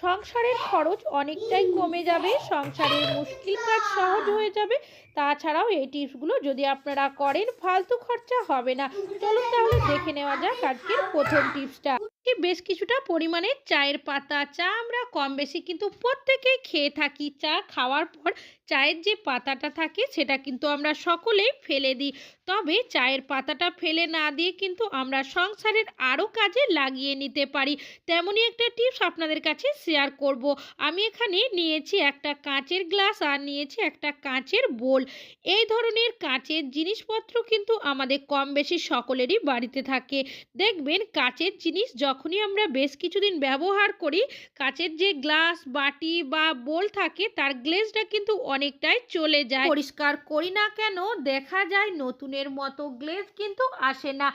সংসারের খরচ অনেকটাই কমে যাবে, সংসারের মুশকিল কাজ সহজ হয়ে যাবে। তাছাড়াও এই টিপসগুলো যদি আপনারা করেন, ফালতু খরচা হবে না। চলুন তাহলে দেখে নেওয়া যাক আজকের প্রথম টিপসটা। বেশ কিছুটা পরিমাণে চায়ের পাতা, চা আমরা কম বেশি কিন্তু প্রত্যেকেই খেয়ে থাকি। চা খাওয়ার পর চায়ের যে পাতাটা থাকে সেটা কিন্তু আমরা সকলেই ফেলে দিই। তবে চায়ের পাতাটা ফেলে না দিয়ে কিন্তু আমরা সংসারের আরও কাজে লাগিয়ে নিতে পারি। তেমনই একটা টিপস আপনাদের কাছে শেয়ার করব। আমি এখানে নিয়েছি একটা কাঁচের গ্লাস আর নিয়েছি একটা কাঁচের বোল। এই ধরনের কাঁচের জিনিসপত্র কিন্তু আমাদের কম বেশি সকলেরই বাড়িতে থাকে। দেখবেন কাঁচের জিনিস যখনই আমরা বেশ কিছুদিন ব্যবহার করি। কাঁচের যে গ্লাস, বাটি বা বোল থাকে, তার গ্লেজটা কিন্তু অনেকটাই চলে যায়। পরিষ্কার করি না কেন? দেখা যায় নতুনের মতো গ্লেজ কিন্তু আসে না।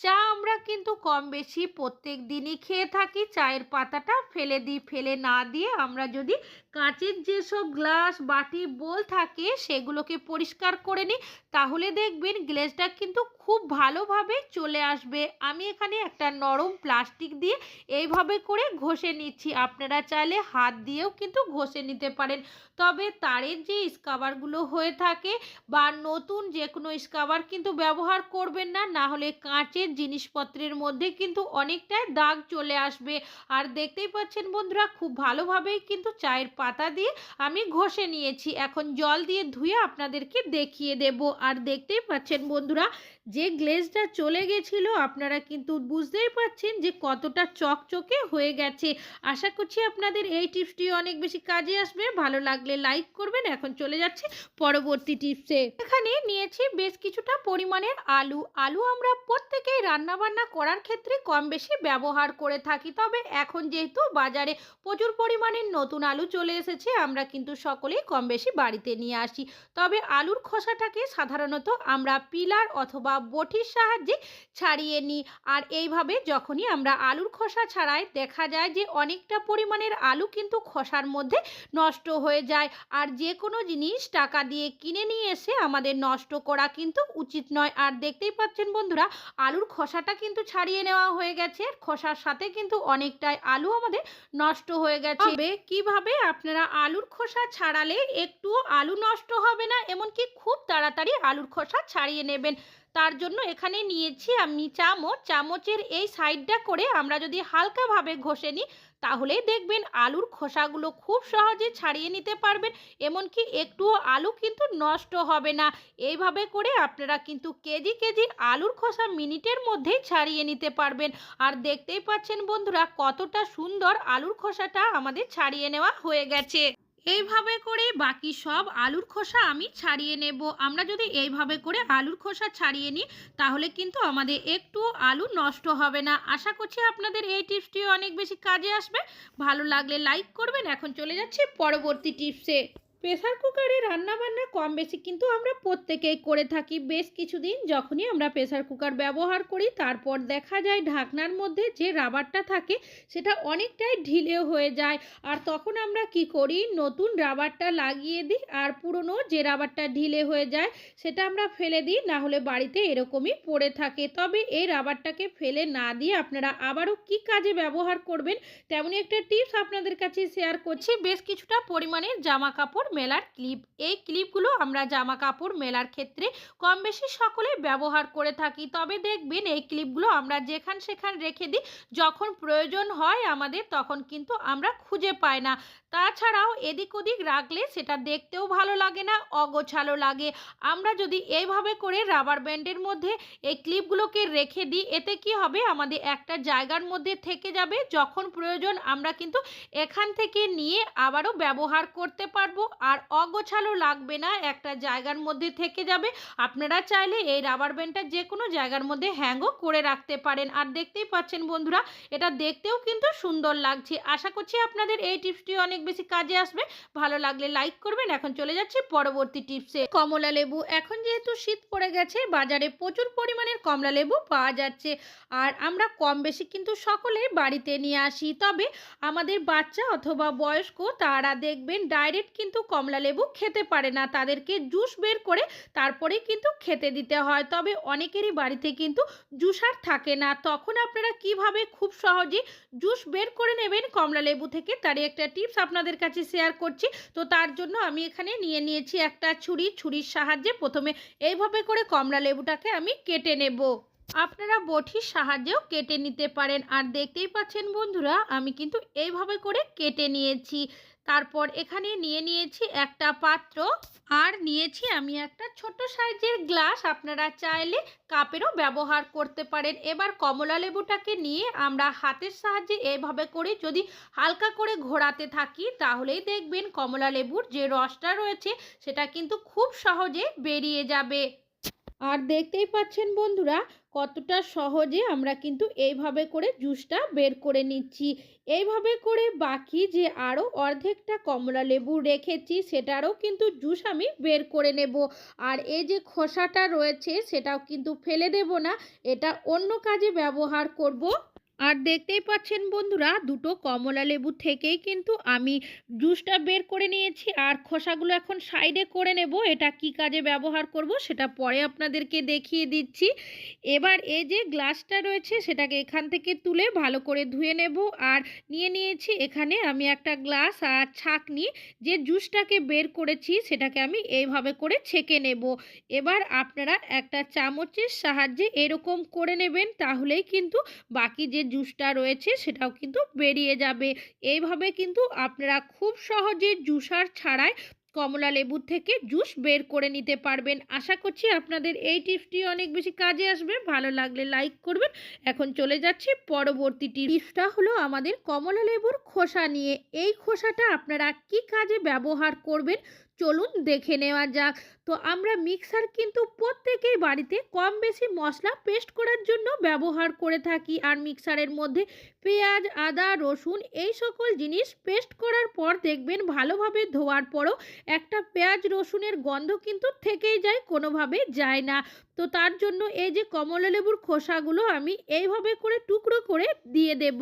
চা আমরা কিন্তু কম বেশি প্রত্যেক দিনই খেয়ে থাকি। চায়ের পাতাটা ফেলে দিই। ফেলে না দিয়ে আমরা যদি কাঁচের যেসব গ্লাস, বাটি, বোল থাকে, সেগুলোকে পরিষ্কার করে নিই। তাহলে দেখবেন গ্লেজটা কিন্তু খুব ভালোভাবে চলে আসবে। আমি এখানে একটা নরম প্লাস্টিক দিয়ে এইভাবে করে ঘষে নিচ্ছি। আপনারা চাইলে হাত দিয়েও কিন্তু ঘষে নিতে পারেন। তবে তারের যে স্কাবারগুলো হয়ে থাকে বা নতুন যে কোনো স্কাবার কিন্তু ব্যবহার করবেন না না হলে কাঁচের জিনিসপত্রের মধ্যে কিন্তু অনেকটাই দাগ চলে আসবে। আর দেখতেই পাচ্ছেন বন্ধুরা, খুব ভালোভাবেই কিন্তু চায়ের পাতা দিয়ে আমি ঘষে নিয়েছি। এখন জল দিয়ে ধুয়ে আপনাদেরকে দেখিয়ে দেব। আর দেখতেই পাচ্ছেন বন্ধুরা যে গ্লেজটা চলে গেছিল, আপনারা কিন্তু বুঝতেই পাচ্ছেন যে কতটা চকচকে হয়ে গেছে। আশা করছি আপনাদের এই টিপসটি অনেক বেশি কাজে আসবে। ভালো লাগলে লাইক করবেন। এখন চলে যাচ্ছে পরবর্তী টিপসে। এখানে নিয়েছি বেশ কিছুটা পরিমাণের আলু। আলু আমরা প্রত্যেকেই রান্নাবান্না করার ক্ষেত্রে কম বেশি ব্যবহার করে থাকি। তবে এখন যেহেতু বাজারে প্রচুর পরিমাণে নতুন আলু চলে এসেছে, আমরা কিন্তু সকলেই কম বেশি বাড়িতে নিয়ে আসি। তবে আলুর খোসাটাকে সাধারণত আমরা পিলার অথবা বটির সাহায্যে ছাড়িয়ে নিই। আর এইভাবে যখনই আমরা আলুর খোসা ছাড়াই, দেখা যায় যে অনেকটা পরিমাণের আলু কিন্তু খোসার মধ্যে নষ্ট হয়ে যায়। আর যে কোনো জিনিস টাকা দিয়ে কিনে নিয়ে এসে আমাদের নষ্ট করা কিন্তু উচিত নয়। আর দেখতেই পাচ্ছেন বন্ধুরা, আলুর খোসাটা কিন্তু ছাড়িয়ে নেওয়া হয়ে গেছে। খোসার সাথে কিন্তু অনেকটাই আলু আমাদের নষ্ট হয়ে গেছে। তবে কীভাবে আপনারা আলুর খোসা ছাড়ালে একটু আলু নষ্ট হবে না, এমনকি খুব তাড়াতাড়ি আলুর খোসা ছাড়িয়ে নেবেন? তার জন্য এখানে নিয়েছি আমি চামচ। চামচের এই সাইডটা করে আমরা যদি হালকাভাবে ঘষে নিই, তাহলেই দেখবেন আলুর খোসাগুলো খুব সহজে ছাড়িয়ে নিতে পারবেন। এমনকি একটুও আলু কিন্তু নষ্ট হবে না। এইভাবে করে আপনারা কিন্তু কেজি কেজি আলুর খোসা মিনিটের মধ্যেই ছাড়িয়ে নিতে পারবেন। আর দেখতেই পাচ্ছেন বন্ধুরা, কতটা সুন্দর আলুর খোসাটা আমাদের ছাড়িয়ে নেওয়া হয়ে গেছে। এইভাবে করে বাকি সব আলুর খোসা আমি ছাড়িয়ে নেব। আমরা যদি এইভাবে করে আলুর খোসা ছাড়িয়ে নিই, তাহলে কিন্তু আমাদের একটু আলু নষ্ট হবে না। আশা করছি আপনাদের এই টিপসটি অনেক বেশি কাজে আসবে। ভালো লাগলে লাইক করবেন। এখন চলে যাচ্ছি পরবর্তী টিপসে। প্রেসার কুকারে রান্না বান্না কম বেশি কিন্তু আমরা প্রত্যেকেই করে থাকি। বেশ কিছুদিন যখনই আমরা প্রেসার কুকার ব্যবহার করি, তারপর দেখা যায় ঢাকনার মধ্যে যে রাবারটা থাকে, সেটা অনেকটাই ঢিলে হয়ে যায়। আর তখন আমরা কি করি, নতুন রাবারটা লাগিয়ে দিই আর পুরনো যে রাবারটা ঢিলে হয়ে যায়, সেটা আমরা ফেলে দিই না হলে বাড়িতে এরকমই পড়ে থাকে। তবে এই রাবারটাকে ফেলে না দিয়ে আপনারা আবারও কি কাজে ব্যবহার করবেন, তেমনই একটা টিপস আপনাদের কাছে শেয়ার করছি। বেশ কিছুটা পরিমাণে জামা কাপড় মেলার ক্লিপ। এই ক্লিপগুলো আমরা জামা কাপড় মেলার ক্ষেত্রে কম বেশি সকলে ব্যবহার করে থাকি। তবে দেখবেন এই ক্লিপগুলো আমরা যেখান সেখান রেখে দিই। যখন প্রয়োজন হয় আমাদের, তখন কিন্তু আমরা খুঁজে পাই না। তাছাড়াও এদিক ওদিক রাখলে সেটা দেখতেও ভালো লাগে না, অগোছালো লাগে। আমরা যদি এইভাবে করে রাবার ব্যান্ডের মধ্যে এই ক্লিপগুলোকে রেখে দিই, এতে কি হবে? আমাদের একটা জায়গার মধ্যে থেকে যাবে, যখন প্রয়োজন আমরা কিন্তু এখান থেকে নিয়ে আবারও ব্যবহার করতে পারব। আর অগোছালো লাগবে না, একটা জায়গার মধ্যে থেকে যাবে। আপনারা চাইলে এই রাবার ব্যান্ডটা যে কোনো জায়গার মধ্যে হ্যাংও করে রাখতে পারেন। আর দেখতেই পাচ্ছেন বন্ধুরা, এটা দেখতেও কিন্তু সুন্দর লাগছে। আশা করছি আপনাদের এই টিপসটি অনেক বেশি কাজে আসবে। ভালো লাগলে লাইক করবেন। এখন চলে যাচ্ছি পরবর্তী টিপসে কমলা লেবু, এখন যেহেতু শীত পড়ে গেছে, বাজারে প্রচুর পরিমাণের কমলা লেবু পাওয়া যাচ্ছে। আর আমরা কম বেশি কিন্তু সকলেই বাড়িতে নিয়ে আসি। তবে আমাদের বাচ্চা অথবা বয়স্ক তারা দেখবেন ডাইরেক্ট কিন্তু কমলা লেবু খেতে পারে না। তাদেরকে জুস বের করে তারপরে কিন্তু খেতে দিতে হয়। তবে অনেকেরই বাড়িতে কিন্তু জুসার থাকে না। তখন আপনারা কীভাবে খুব সহজে জুস বের করে নেবেন কমলা লেবু থেকে? তারই একটা টিপস আপনাদের কাছে শেয়ার করছি। তো তার জন্য আমি এখানে নিয়ে নিয়েছি একটা ছুরি। ছুরির সাহায্যে প্রথমে এইভাবে করে কমলা লেবুটাকে আমি কেটে নেব। আপনারা বটির সাহায্যেও কেটে নিতে পারেন। আর দেখতেই পাচ্ছেন বন্ধুরা, আমি কিন্তু এইভাবে করে কেটে নিয়েছি। তারপর এখানে নিয়ে নিয়েছি একটা পাত্র। আর নিয়েছি আমি একটা ছোট সাইজের গ্লাস। আপনারা চাইলে কাপেরও ব্যবহার করতে পারেন। এবার কমলা লেবুটাকে নিয়ে আমরা হাতের সাহায্যে এভাবে করে যদি হালকা করে ঘোরাতে থাকি, তাহলেই দেখবেন কমলা লেবুর যে রসটা রয়েছে, সেটা কিন্তু খুব সহজে বেরিয়ে যাবে। আর দেখতেই পাচ্ছেন বন্ধুরা কতটা সহজে আমরা কিন্তু এইভাবে করে জুসটা বের করে নিচ্ছি। এইভাবে করে বাকি যে আরও অর্ধেকটা কমলা লেবু রেখেছি, সেটারও কিন্তু জুস আমি বের করে নেব। আর এই যে খোসাটা রয়েছে, সেটাও কিন্তু ফেলে দেব না। এটা অন্য কাজে ব্যবহার করব। আর দেখতেই পাচ্ছেন বন্ধুরা, দুটো কমলা লেবু থেকেই কিন্তু আমি জুসটা বের করে নিয়েছি। আর খোসাগুলো এখন সাইডে করে নেব। এটা কি কাজে ব্যবহার করব সেটা পরে আপনাদেরকে দেখিয়ে দিচ্ছি। এবার এই যে গ্লাসটা রয়েছে, সেটাকে এখান থেকে তুলে ভালো করে ধুয়ে নেব। আর নিয়ে নিয়েছি এখানে আমি একটা গ্লাস আর ছাঁকনি। যে জুসটাকে বের করেছি, সেটাকে আমি এইভাবে করে ছেঁকে নেব। এবার আপনারা একটা চামচের সাহায্যে এরকম করে নেবেন, তাহলেই কিন্তু বাকি যে জুসটা রয়েছে সেটাও কিন্তু বেরিয়ে যাবে। এইভাবে কিন্তু আপনারা খুব সহজে জুসার ছাড়াই কমলা লেবু থেকে জুস বের করে নিতে পারবেন। আশা করছি আপনাদের এই টিপসটি অনেক বেশি কাজে আসবে। ভালো লাগলে লাইক করবেন। এখন চলে যাচ্ছি পরবর্তী টিপসটা হলো আমাদের কমলা লেবুর খোসা নিয়ে। এই খোসাটা আপনারা কি কাজে ব্যবহার করবেন? চলুন দেখে নেওয়া যাক। তো আমরা মিক্সার কিন্তু প্রত্যেকেই বাড়িতে কম বেশি মশলা পেস্ট করার জন্য ব্যবহার করে থাকি। আর মিক্সারের মধ্যে পেঁয়াজ, আদা, রসুন এই সকল জিনিস পেস্ট করার পর দেখবেন ভালোভাবে ধোয়ার পরও একটা পেঁয়াজ, রসুনের গন্ধ কিন্তু থেকেই যায়, কোনোভাবে যায় না। তো তার জন্য এই যে কমলা লেবুর খোসাগুলো আমি এইভাবে করে টুকরো করে দিয়ে দেব।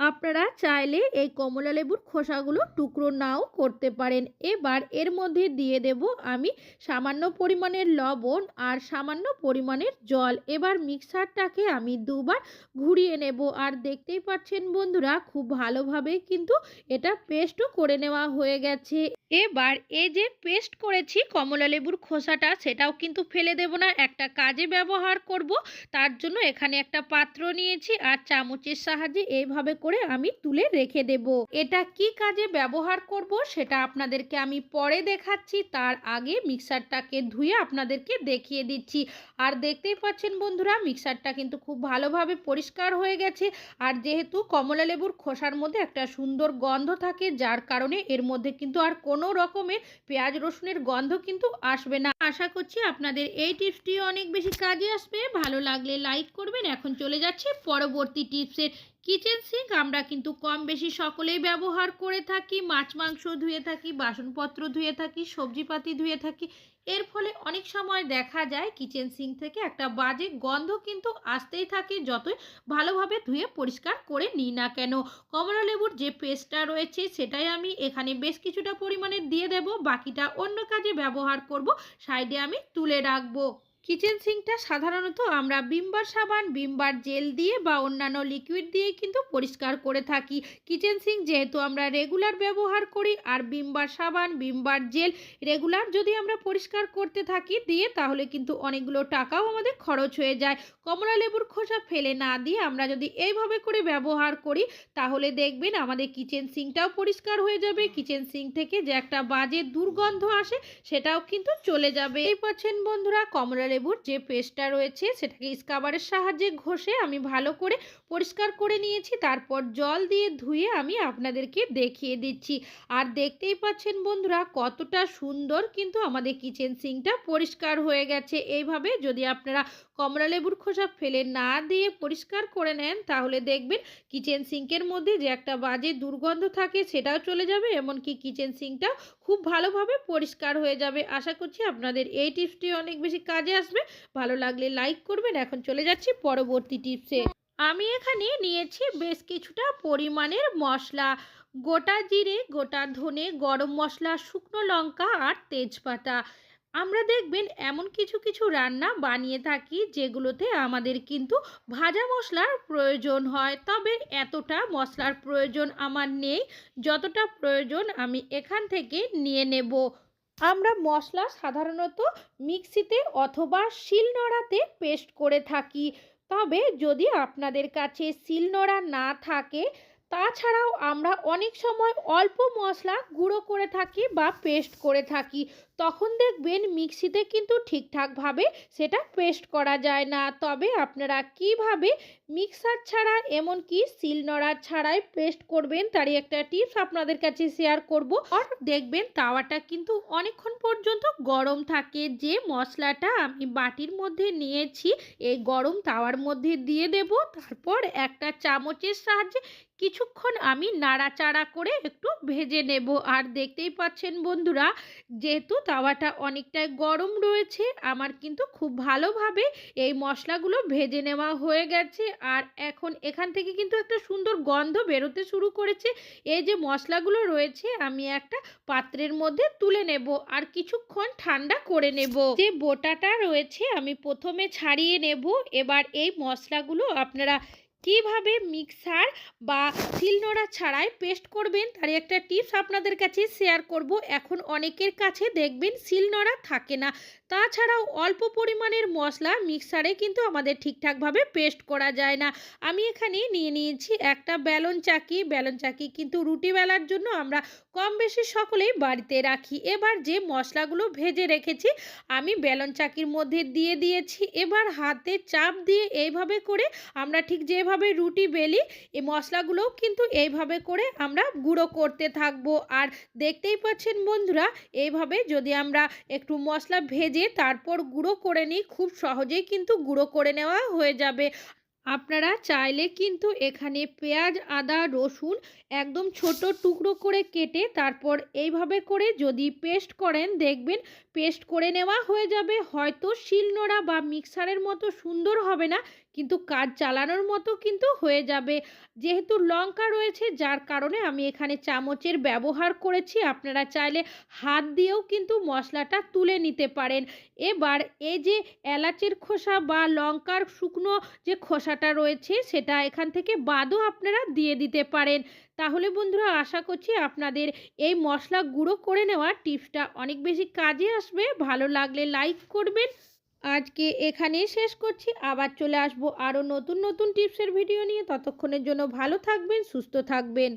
আপনারা চাইলে এই কমলা লেবুর খোসাগুলো টুকরো নাও করতে পারেন। এবার এর মধ্যে দিয়ে দেব আমি সামান্য পরিমাণের লবণ আর সামান্য পরিমাণের জল। এবার মিক্সারটাকে আমি দুবার ঘুরিয়ে নেব। আর দেখতেই পাচ্ছেন বন্ধুরা, খুব ভালোভাবে কিন্তু এটা পেস্টও করে নেওয়া হয়ে গেছে। এবার এই যে পেস্ট করেছি কমলা লেবুর খোসাটা, সেটাও কিন্তু ফেলে দেব না। একটা কাজে ব্যবহার করব, তার জন্য এখানে একটা পাত্র নিয়েছি আর চামচের সাহায্যে এইভাবে করে আমি তুলে রেখে দেব। এটা কি কাজে ব্যবহার করব সেটা আপনাদেরকে আমি পরে দেখাচ্ছি। তার আগে মিক্সারটাকে ধুয়ে আপনাদেরকে দেখিয়ে দিচ্ছি। আর দেখতেই পাচ্ছেন বন্ধুরা, মিক্সারটা কিন্তু খুব ভালোভাবে পরিষ্কার হয়ে গেছে। আর যেহেতু কমলা লেবুর খোসার মধ্যে একটা সুন্দর গন্ধ থাকে, যার কারণে এর মধ্যে কিন্তু আর কোনো রকমের পেঁয়াজ রসুনের গন্ধ কিন্তু আসবে না। আশা করছি আপনাদের এই টিপসটি অনেক বেশি কাজে আসবে। ভালো লাগলে লাইক করবেন। এখন চলে যাচ্ছে পরবর্তী টিপসের কিচেন সিঙ্ক আমরা কিন্তু কম বেশি সকলেই ব্যবহার করে থাকি। মাছ, মাংস ধুয়ে থাকি, বাসনপত্র ধুয়ে থাকি, সবজিপাতি ধুয়ে থাকি। এর ফলে অনেক সময় দেখা যায় কিচেন সিঙ্ক থেকে একটা বাজে গন্ধ কিন্তু আসতেই থাকে যতই ভালোভাবে ধুয়ে পরিষ্কার করে নিই না কেন। কমলা লেবুর যে পেস্টটা রয়েছে সেটাই আমি এখানে বেশ কিছুটা পরিমাণে দিয়ে দেব। বাকিটা অন্য কাজে ব্যবহার করব। সাইডে আমি তুলে রাখব। কিচেন সিঙ্কটা সাধারণত আমরা বিমবার সাবান, বিমবার জেল দিয়ে বা অন্যান্য লিকুইড দিয়ে কিন্তু পরিষ্কার করে থাকি। কিচেন সিঙ্ক যেহেতু আমরা রেগুলার ব্যবহার করি, আর বিমবার সাবান, বিমবার জেল রেগুলার যদি আমরা পরিষ্কার করতে থাকি দিয়ে, তাহলে কিন্তু অনেকগুলো টাকাও আমাদের খরচ হয়ে যায়। কমলা লেবুর খোসা ফেলে না দিয়ে আমরা যদি এইভাবে করে ব্যবহার করি, তাহলে দেখবেন আমাদের কিচেন সিঙ্কটাও পরিষ্কার হয়ে যাবে। কিচেন সিঙ্ক থেকে যে একটা বাজে দুর্গন্ধ আসে, সেটাও কিন্তু চলে যাবে। এই পাচ্ছেন বন্ধুরা, কমলা লেবুর যে পেস্টটা রয়েছে সেটাকে স্কাবারের সাহায্যে ঘষে আমি ভালো করে পরিষ্কার করে নিয়েছি। তারপর জল দিয়ে ধুয়ে আমি আপনাদেরকে দেখিয়ে দিচ্ছি। আর দেখতেই পাচ্ছেন বন্ধুরা কতটা সুন্দর কিন্তু আমাদের কিচেন সিঙ্কটা পরিষ্কার হয়ে গেছে। এইভাবে যদি আপনারা কমলা লেবুর খোসা ফেলে না দিয়ে পরিষ্কার করে নেন, তাহলে দেখবেন কিচেন সিঙ্কের মধ্যে যে একটা বাজে দুর্গন্ধ থাকে সেটাও চলে যাবে, এমনকি কিচেন সিঙ্কটাও খুব ভালোভাবে পরিষ্কার হয়ে যাবে। আশা করছি আপনাদের এই টিপসটি অনেক বেশি কাজে আসবে। ভালো লাগলে লাইক করবেন। এখন চলে যাচ্ছি পরবর্তী টিপসে। আমি এখানে নিয়েছি বেশ কিছুটা পরিমাণের মশলা। গোটা জিরে, গোটা ধনে, গরম মশলা, শুকনো লঙ্কা আর তেজপাতা। আমরা দেখবেন এমন কিছু কিছু রান্না বানিয়ে থাকি যেগুলোতে আমাদের কিন্তু ভাজা মশলার প্রয়োজন হয়। তবে এতটা মশলার প্রয়োজন আমার নেই। যতটা প্রয়োজন আমি এখান থেকে নিয়ে নেব। আমরা মশলা সাধারণত মিক্সিতে অথবা শিলনোড়াতে পেস্ট করে থাকি। তবে যদি আপনাদের কাছে শিলনোড়া না থাকে তাছাড়াও আমরা অনেক সময় অল্প মশলা গুঁড়ো করে থাকি বা পেস্ট করে থাকি। তখন দেখবেন মিক্সিতে কিন্তু ঠিকঠাকভাবে সেটা পেস্ট করা যায় না। তবে আপনারা কীভাবে মিক্সার ছাড়া এমনকি শিলনোড়া ছাড়াই পেস্ট করবেন তারই একটা টিপস আপনাদের কাছে শেয়ার করব। আর দেখবেন তাওয়াটা কিন্তু অনেকক্ষণ পর্যন্ত গরম থাকে। যে মশলাটা আমি বাটির মধ্যে নিয়েছি, এই গরম তাওয়ার মধ্যে দিয়ে দেব। তারপর একটা চামচের সাহায্যে কিছুক্ষণ আমি নাড়াচাড়া করে একটু ভেজে নেব। আর দেখতেই পাচ্ছেন বন্ধুরা, যেহেতু তাওয়াটা অনেকটাই গরম রয়েছে, আমার কিন্তু খুব ভালোভাবে এই মশলাগুলো ভেজে নেওয়া হয়ে গেছে। আর এখন এখান থেকে কিন্তু একটা সুন্দর গন্ধ বেরোতে শুরু করেছে। এই যে মশলাগুলো রয়েছে, আমি একটা পাত্রের মধ্যে তুলে নেব আর কিছুক্ষণ ঠান্ডা করে নেব। যে বোটাটা রয়েছে, আমি প্রথমে ছাড়িয়ে নেব। এবার এই মশলাগুলো আপনারা কীভাবে মিক্সার বা শিলনোড়া ছাড়াই পেস্ট করবেন? তার একটা টিপস আপনাদের কাছে শেয়ার করব। এখন অনেকের কাছে দেখবেন শিলনোড়া থাকে না। তাছাড়াও অল্প পরিমাণের মশলা মিক্সারে কিন্তু আমাদের ঠিকঠাকভাবে পেস্ট করা যায় না। আমি এখানে নিয়ে নিয়েছি একটা ব্যালন চাকি। ব্যালন চাকি কিন্তু রুটি বেলার জন্য আমরা কম বেশি সকলেই বাড়িতে রাখি। এবার যে মশলাগুলো ভেজে রেখেছি, আমি ব্যালন চাকির মধ্যে দিয়ে দিয়েছি। এবার হাতে চাপ দিয়ে এইভাবে করে আমরা ঠিক যেভাবে রুটি বেলি, এই মশলাগুলোও কিন্তু এইভাবে করে আমরা গুঁড়ো করতে থাকব। আর দেখতেই পাচ্ছেন বন্ধুরা, এইভাবে যদি আমরা একটু মশলা ভেজে তারপর গুঁড়ো করে নিই, খুব সহজেই কিন্তু গুঁড়ো করে নেওয়া হয়ে যাবে। আপনারা চাইলে কিন্তু এখানে পেঁয়াজ, আদা, রসুন একদম ছোট টুকরো করে কেটে তারপর এইভাবে করে যদি পেস্ট করেন, দেখবেন পেস্ট করে নেওয়া হয়ে যাবে। হয়তো শিলনোড়া বা মিক্সারের মতো সুন্দর হবে না, কিন্তু কাজ চালানোর মতো কিন্তু হয়ে যাবে। যেহেতু লঙ্কা রয়েছে, যার কারণে আমি এখানে চামচের ব্যবহার করেছি। আপনারা চাইলে হাত দিয়েও কিন্তু মশলাটা তুলে নিতে পারেন। এবার এই যে এলাচের খোসা বা লঙ্কার শুকনো যে খোসাটা রয়েছে, সেটা এখান থেকে বাদও আপনারা দিয়ে দিতে পারেন। তাহলে বন্ধুরা আশা করছি আপনাদের এই মশলা গুঁড়ো করে নেওয়া টিপসটা অনেক বেশি কাজে আসবে। ভালো লাগলে লাইক করবেন। আজকে এখানেই শেষ করছি। আবার চলে আসব আরও নতুন নতুন টিপসের ভিডিও নিয়ে। ততক্ষণের জন্য ভালো থাকবেন, সুস্থ থাকবেন।